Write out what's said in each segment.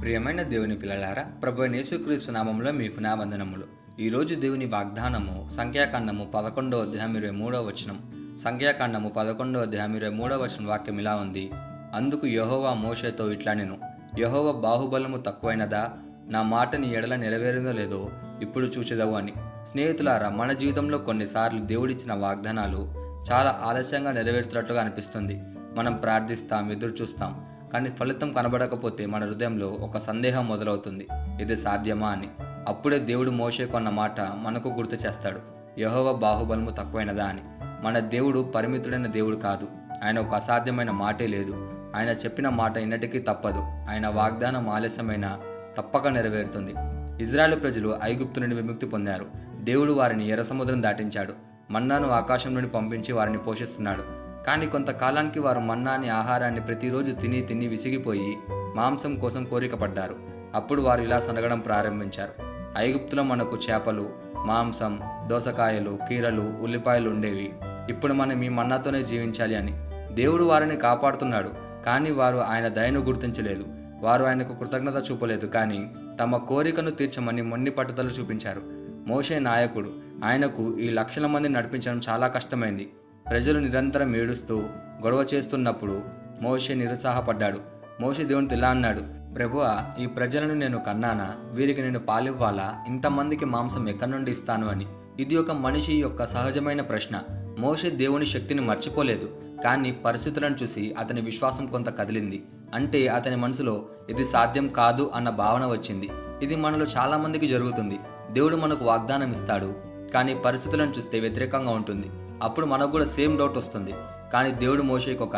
ప్రియమైన దేవుని పిల్లలారా ప్రభు యేసుక్రీస్తు నామంలో మీకు నా వందనములు. ఈరోజు దేవుని వాగ్దానము సంఖ్యాకాండము పదకొండో అధ్యాయం ఇరవై మూడో వచనం. సంఖ్యాకాండము పదకొండో అధ్యాయం ఇరవై మూడో వచనం వాక్యం ఇలా ఉంది. అందుకు యహోవా మోషేతో ఇట్లా నేను యహోవ బాహుబలము తక్కువైనదా? నా మాటని ఎడల నెరవేరిందో లేదో ఇప్పుడు చూసేదవు అని. స్నేహితులారా మన జీవితంలో కొన్నిసార్లు దేవుడిచ్చిన వాగ్దానాలు చాలా ఆలస్యంగా నెరవేరుతున్నట్లుగా అనిపిస్తుంది. మనం ప్రార్థిస్తాం ఎదురు చూస్తాం కానీ ఫలితం కనబడకపోతే మన హృదయంలో ఒక సందేహం మొదలవుతుంది. ఇది సాధ్యమా అని. అప్పుడే దేవుడు మోసే కొన్న మాట మనకు గుర్తు చేస్తాడు. యహోవ బాహుబలము తక్కువైనదా అని. మన దేవుడు పరిమితుడైన దేవుడు కాదు. ఆయన ఒక అసాధ్యమైన మాటే లేదు. ఆయన చెప్పిన మాట ఇన్నటికీ తప్పదు. ఆయన వాగ్దానం ఆలస్యమైన తప్పక నెరవేరుతుంది. ఇజ్రాయెల్ ప్రజలు ఐగుప్తు నుండి విముక్తి పొందారు. దేవుడు వారిని ఎర్ర సముద్రం దాటించాడు. మన్నాను ఆకాశం నుండి పంపించి వారిని పోషిస్తున్నాడు. కానీ కొంతకాలానికి వారు మన్నాని ఆహారాన్ని ప్రతిరోజు తిని తిని విసిగిపోయి మాంసం కోసం కోరిక పడ్డారు అప్పుడు వారు ఇలా సనగడం ప్రారంభించారు. ఐగుప్తులో మనకు చేపలు మాంసం దోసకాయలు కీరలు ఉల్లిపాయలు ఉండేవి. ఇప్పుడు మనం ఈ మన్నాతోనే జీవించాలి అని. దేవుడు వారిని కాపాడుతున్నాడు కానీ వారు ఆయన దయను గుర్తించలేదు. వారు ఆయనకు కృతజ్ఞత చూపలేదు కానీ తమ కోరికను తీర్చమని మొండి పట్టుదల చూపించారు. మోషే నాయకుడు ఆయనకు ఈ లక్షల మంది నడిపించడం చాలా కష్టమైంది. ప్రజలు నిరంతరం ఏడుస్తూ గొడవ చేస్తున్నప్పుడు మోషే నిరుత్సాహపడ్డాడు. మోషే దేవునితో ఇలా అన్నాడు ప్రభువా ఈ ప్రజలను నేను కన్నానా? వీరికి నేను పాలివ్వాలా? ఇంతమందికి మాంసం ఎక్కడి నుండి ఇస్తాను అని? ఇది ఒక మనిషి యొక్క సహజమైన ప్రశ్న. మోషే దేవుని శక్తిని మర్చిపోలేదు కానీ పరిస్థితులను చూసి అతని విశ్వాసం కొంత కదిలింది. అంటే అతని మనసులో ఇది సాధ్యం కాదు అన్న భావన వచ్చింది. ఇది మనలో చాలామందికి జరుగుతుంది. దేవుడు మనకు వాగ్దానం ఇస్తాడు కానీ పరిస్థితులను చూస్తే వ్యతిరేకంగా ఉంటుంది. అప్పుడు మనకు కూడా సేమ్ డౌట్ వస్తుంది. కానీ దేవుడు మోషేకి ఒక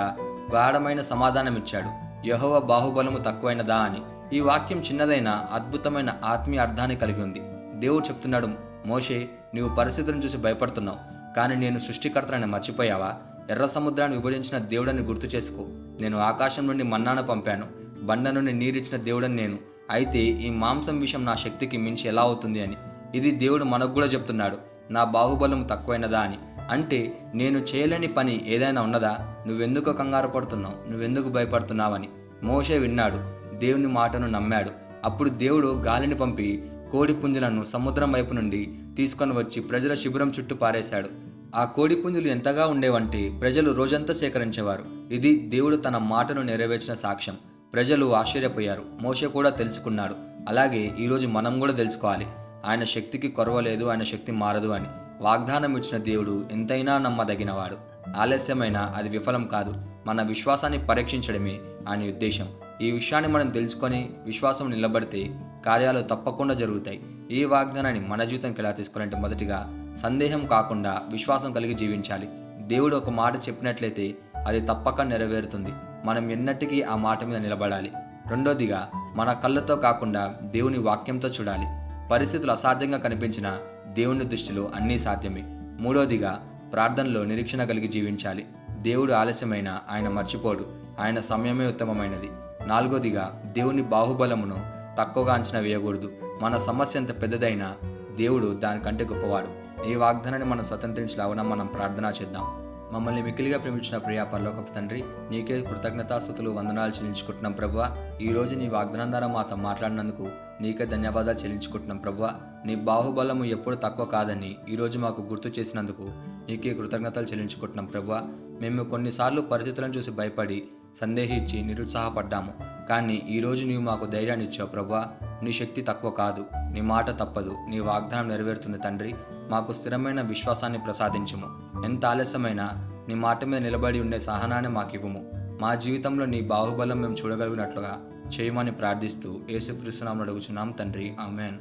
గాఢమైన సమాధానం ఇచ్చాడు యహోవ బాహుబలము తక్కువైనదా అని. ఈ వాక్యం చిన్నదైన అద్భుతమైన ఆత్మీయ అర్థాన్ని కలిగి ఉంది. దేవుడు చెప్తున్నాడు మోషే నీవు పరిస్థితులను చూసి భయపడుతున్నావు. కానీ నేను సృష్టికర్తలని మర్చిపోయావా? ఎర్ర సముద్రాన్ని విభజించిన దేవుడని గుర్తు చేసుకో. నేను ఆకాశం నుండి మన్నాను పంపాను. బండ నుండి నీరిచ్చిన దేవుడని నేను. అయితే ఈ మాంసం విషయం నా శక్తికి మించి ఎలా అవుతుంది అని. ఇది దేవుడు మనకు కూడా చెప్తున్నాడు. నా బాహుబలం తక్కువైనదా అని. అంటే నేను చేయలేని పని ఏదైనా ఉన్నదా? నువ్వెందుకు కంగారు పడుతున్నావు? నువ్వెందుకు భయపడుతున్నావని. మోషే విన్నాడు. దేవుని మాటను నమ్మాడు. అప్పుడు దేవుడు గాలిని పంపి కోడి పుంజులను సముద్రం వైపు నుండి తీసుకొని వచ్చి ప్రజల శిబిరం చుట్టూ పారేశాడు. ఆ కోడి పుంజులు ఎంతగా ఉండేవంటే ప్రజలు రోజంతా సేకరించేవారు. ఇది దేవుడు తన మాటను నెరవేర్చిన సాక్ష్యం. ప్రజలు ఆశ్చర్యపోయారు. మోషే కూడా తెలుసుకున్నాడు. అలాగే ఈరోజు మనం కూడా తెలుసుకోవాలి. ఆయన శక్తికి కొరవలేదు. ఆయన శక్తి మారదు అని. వాగ్దానం ఇచ్చిన దేవుడు ఎంతైనా నమ్మదగినవాడు. ఆలస్యమైన అది విఫలం కాదు. మన విశ్వాసాన్ని పరీక్షించడమే ఆయన ఉద్దేశం. ఈ విషయాన్ని మనం తెలుసుకొని విశ్వాసం నిలబడితే కార్యాలు తప్పకుండా జరుగుతాయి. ఈ వాగ్దానాన్ని మన జీవితంకి ఎలా తీసుకోవాలంటే మొదటిగా సందేహం కాకుండా విశ్వాసం కలిగి జీవించాలి. దేవుడు ఒక మాట చెప్పినట్లయితే అది తప్పక నెరవేరుతుంది. మనం ఎన్నటికీ ఆ మాట మీద నిలబడాలి. రెండోదిగా మన కళ్ళతో కాకుండా దేవుని వాక్యంతో చూడాలి. పరిస్థితులు అసాధ్యంగా కనిపించిన దేవుని దృష్టిలో అన్నీ సాధ్యమే. మూడోదిగా ప్రార్థనలో నిరీక్షణ కలిగి జీవించాలి. దేవుడు ఆలస్యమైన ఆయన మర్చిపోడు. ఆయన సమయమే ఉత్తమమైనది. నాలుగోదిగా దేవుని బాహుబలమును తక్కువగా అంచనా వేయకూడదు. మన సమస్య ఎంత పెద్దదైనా దేవుడు దానికంటే గొప్పవాడు. ఈ వాగ్దానాన్ని మనం స్వతంత్రించలాగున మనం ప్రార్థన చేద్దాం. మమ్మల్ని మిక్కిలిగా ప్రేమించిన ప్రియా పరలోకపు తండ్రి నీకే కృతజ్ఞతాస్థుతులు వందనాలు చెల్లించుకుంటున్నాం ప్రభు ఈ రోజు నీ వాగ్దానం ద్వారా మాతో మాట్లాడినందుకు నీకే ధన్యవాదాలు చెల్లించుకుంటున్నాం ప్రభు నీ బాహుబలము ఎప్పుడు తక్కువ కాదని ఈరోజు మాకు గుర్తు చేసినందుకు నీకే కృతజ్ఞతలు చెల్లించుకుంటున్నాం ప్రభు మేము కొన్నిసార్లు పరిస్థితులను చూసి భయపడి సందేహించి నిరుత్సాహపడ్డాము. కానీ ఈరోజు నీవు మాకు ధైర్యాన్ని ఇచ్చావు ప్రభా నీ శక్తి తక్కువ కాదు నీ మాట తప్పదు నీ వాగ్దానం నెరవేరుతుంది తండ్రి. మాకు స్థిరమైన విశ్వాసాన్ని ప్రసాదించము. ఎంత ఆలస్యమైనా నీ మాట మీద నిలబడి ఉండే సహనాన్ని మాకు ఇవ్వము మా జీవితంలో నీ బాహుబలం మేము చూడగలిగినట్లుగా చేయమని ప్రార్థిస్తూ యేసుక్రీస్తునామను అడుగుచున్నాం తండ్రి. ఆమెన్.